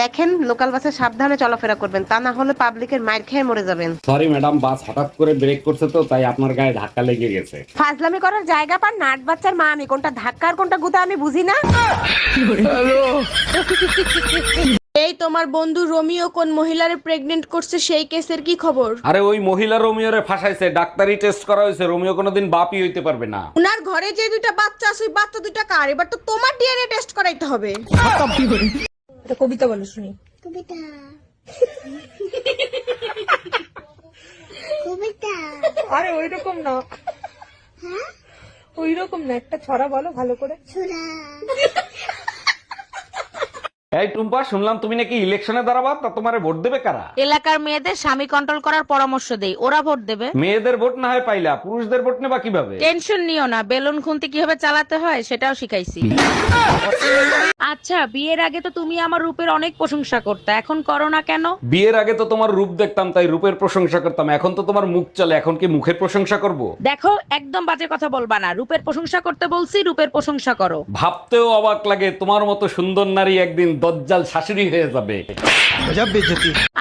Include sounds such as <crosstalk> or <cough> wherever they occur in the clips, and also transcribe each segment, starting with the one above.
দেখেন লোকাল বাসে সাবধানে চলাফেরা করবেন তা না হলে পাবলিকের মাইর খেয়ে মরে যাবেন। সরি ম্যাডাম বাস হঠাৎ করে ব্রেক করছে তো তাই আপনার গায়ে ধাক্কা লেগে গেছে। ফাজলামি করার জায়গা পান নাট বাচ্চার মা আমি কোনটা ধাক্কা আর কোনটা গুতা আমি বুঝি না। <laughs> এই তোমার বন্ধু রোমিও কোন মহিলারে প্রেগনেন্ট করছে সেই কেসের কি খবর? আরে ওই মহিলা রোমিওরে ফাঁসাইছে ডাক্তারি টেস্ট করা হয়েছে রোমিও কোনোদিন বাপই হইতে পারবে না। উনার ঘরে যে দুইটা বাচ্চা আছে ওই বাচ্চা দুইটা কার? এবার তো তোমার ডিএনএ টেস্ট করাইতে হবে। <laughs> কবিতা বলো শুনি। কবিতা। কবিতা। আরে ওই রকম না। ওই রকম না একটা ছড়া বলো ভালো করে। ছোড়া। এই টুম্পা শুনলাম তুমি নাকি ইলেকশনে দাঁড়াবা তা তোমারে ভোট দেবে কারা? এলাকার মেয়েদের স্বামী কন্ট্রোল করার পরামর্শ দেই ওরা ভোট দেবে। মেয়েদের ভোট না হয় পাইলা পুরুষদের ভোট নেবা কীভাবে? টেনশন নিও না বেলুন খুন্তি কীভাবে চালাতে হয় সেটাও শিখাইছি। আচ্ছা বিয়ের আগে তো তুমি আমার রূপের অনেক প্রশংসা করতে। এখন করো না কেন? বিয়ের আগে তো তোমার রূপ দেখতাম তাই রূপের প্রশংসা করতাম। এখন তো তোমার মুখ চলে এখন কি মুখের প্রশংসা করব? দেখো একদম বাজে কথা বলবা না। রূপের প্রশংসা করতে বলছি রূপের প্রশংসা করো। ভাবতেও অবাক লাগে তোমার মতো সুন্দর নারী একদিন দজ্জাল শাশুড়ি হয়ে যাবে।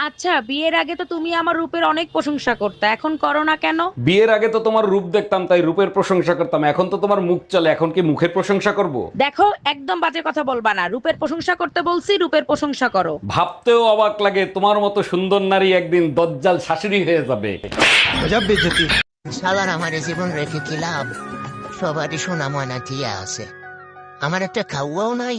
আচ্ছা বিয়ের আগে তো তুমি আমার রূপের অনেক প্রশংসা করতে এখন করো না কেন? বিয়ের আগে তো তোমার রূপ দেখতাম তাই রূপের প্রশংসা করতাম এখন তো তোমার মুখ চলে এখন কি মুখের প্রশংসা করব? দেখো একদম বাজে কথা বলবা না রূপের প্রশংসা করতে বলছি রূপের প্রশংসা করো। ভাবতেও অবাক লাগে তোমার মতো সুন্দর নারী একদিন দজ্জাল শাশুড়ি হয়ে যাবে। শালার আমার জীবন রেখে কি লাভ? সবারই সোনা ময়না দিয়া আছে। আমার একটা খাওয়াও নাই।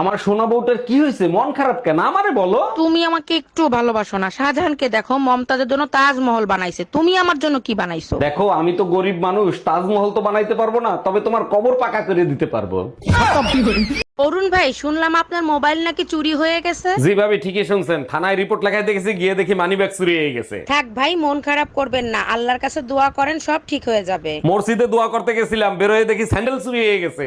আমার সোনা বউটার কি হয়েছে? মন খারাপ কেন? আমারে বলো। তুমি আমাকে একটু ভালোবাসো না। শাহজাহানকে দেখো মমতাজের জন্য তাজমহল বানাইছে। তুমি আমার জন্য কি বানাইছো? দেখো আমি তো গরিব মানুষ তাজমহল তো বানাইতে পারব না তবে তোমার কবর পাকা করে দিতে পারব। অরুণ ভাই শুনলাম আপনার মোবাইল নাকি চুরি হয়ে গেছে? জি ভাবি ঠিকই শুনছেন। থানায় রিপোর্ট লেখায় দেখেছি গিয়ে দেখি মানি ব্যাগ চুরি হয়ে গেছে। থাক ভাই মন খারাপ করবেন না। আল্লাহর কাছে দোয়া করেন সব ঠিক হয়ে যাবে। মসজিদে দোয়া করতে গেছিলাম বেরোয় দেখি স্যান্ডেল চুরি হয়ে গেছে।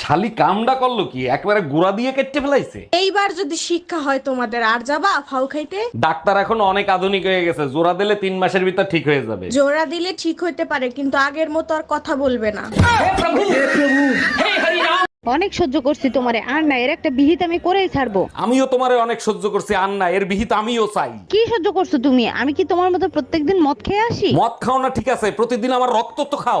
শালি কামডা করল কি? একবারে গুড়া দিয়ে কেটে ফেলাইছে? এইবার যদি শিক্ষা হয় তোমাদের আর যাবা ফাউ খাইতে? ডাক্তার এখন অনেক আধুনিক হয়ে গেছে জোড়া দিলে তিন মাসের ভিতর ঠিক হয়ে যাবে। জোড়া দিলে ঠিক হইতে পারে কিন্তু আগের মতো আর কথা বলবে না। অনেক সহ্য করছি তোমারে আর না এর একটা বিহিত আমি করেই ছাড়বো। আমিও তোমারে অনেক সহ্য করছি আন্না এর বিহিত আমিও চাই। কি সহ্য করছ তুমি? আমি কি তোমার মতো প্রত্যেকদিন মদ খেয়ে আসি? মদ খাও না ঠিক আছে প্রতিদিন আমার রক্ত তো খাও।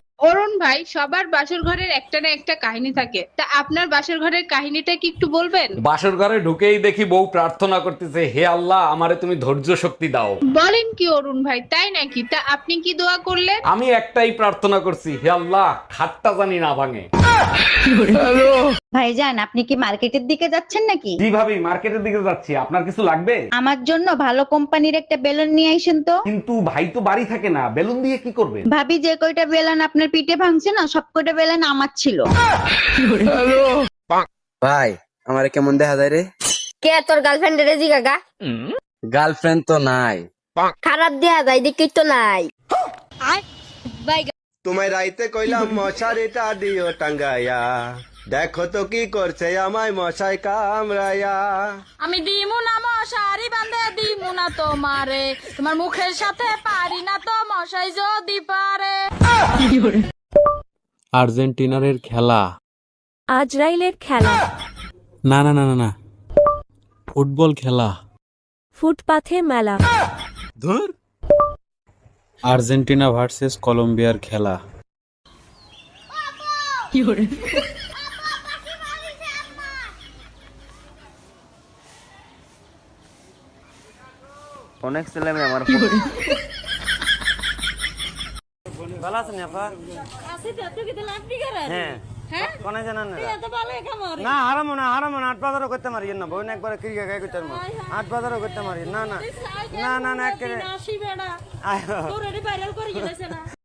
অরুণ ভাই সবার বাসর ঘরের একটা না একটা কাহিনী থাকে। তা আপনার বাসর ঘরের কাহিনীটা কি একটু বলবেন? বাসর ঘরে ঢুকেই দেখি বউ প্রার্থনা করতেছে হে আল্লাহ আমারে তুমি ধৈর্য শক্তি দাও। বলেন কি অরুণ ভাই তাই নাকি? তা আপনি কি দোয়া করলেন? আমি একটাই প্রার্থনা করছি হে আল্লাহ খাটটা জানি না ভাঙে। ভাইজান আপনি কি মার্কেটের দিকে যাচ্ছেন নাকি? জি ভাবি মার্কেটের দিকে যাচ্ছি? আপনার কিছু লাগবে? আমার জন্য ভালো কোম্পানির একটা বেলুন নিয়ে আইসেন তো। কিন্তু ভাই তো বাড়ি থাকে না বেলুন দিয়ে কি করবেন? ভাবি যে কয়টা বেলুন আপনার পিঠে ভাঙছে না সব কয়টা বেলুন আমার ছিল। ভাই আমার কেমন দেখা যায় রে? কে তোর গার্লফ্রেন্ড রে গার্লফ্রেন্ড তো নাই। খারাপ দেয়া যায় দেখি তো নাই। তোমায় রাইতে কইলাম <laughs> মশারিটা দিও টাঙ্গাইয়া। দেখো তো কি করছে আমায় মশাই কামড়াইয়া। আমি দিমু না মশারি বান্ধে দিমু না তোমারে। তোমার মুখের সাথে পারি না তো মশাই যদি পারে। আর্জেন্টিনারের খেলা। আজরাইলের খেলা। না না না না না। ফুটবল খেলা। ফুটপাথে মেলা। ধর! আর্জেন্টিনা ভার্সেস কলম্বিয়ার খেলা। অনেক ছেলে মেয়ে আমার ভালো আছেন আপা? হ্যাঁ। কোনে জানা না। না হারামো না হারাম না আট বাজারও করতে মারি না বোন একবার ক্রিকে গায়ে করতে মারি। আট বাজারও করতে মারি। না না। না না না।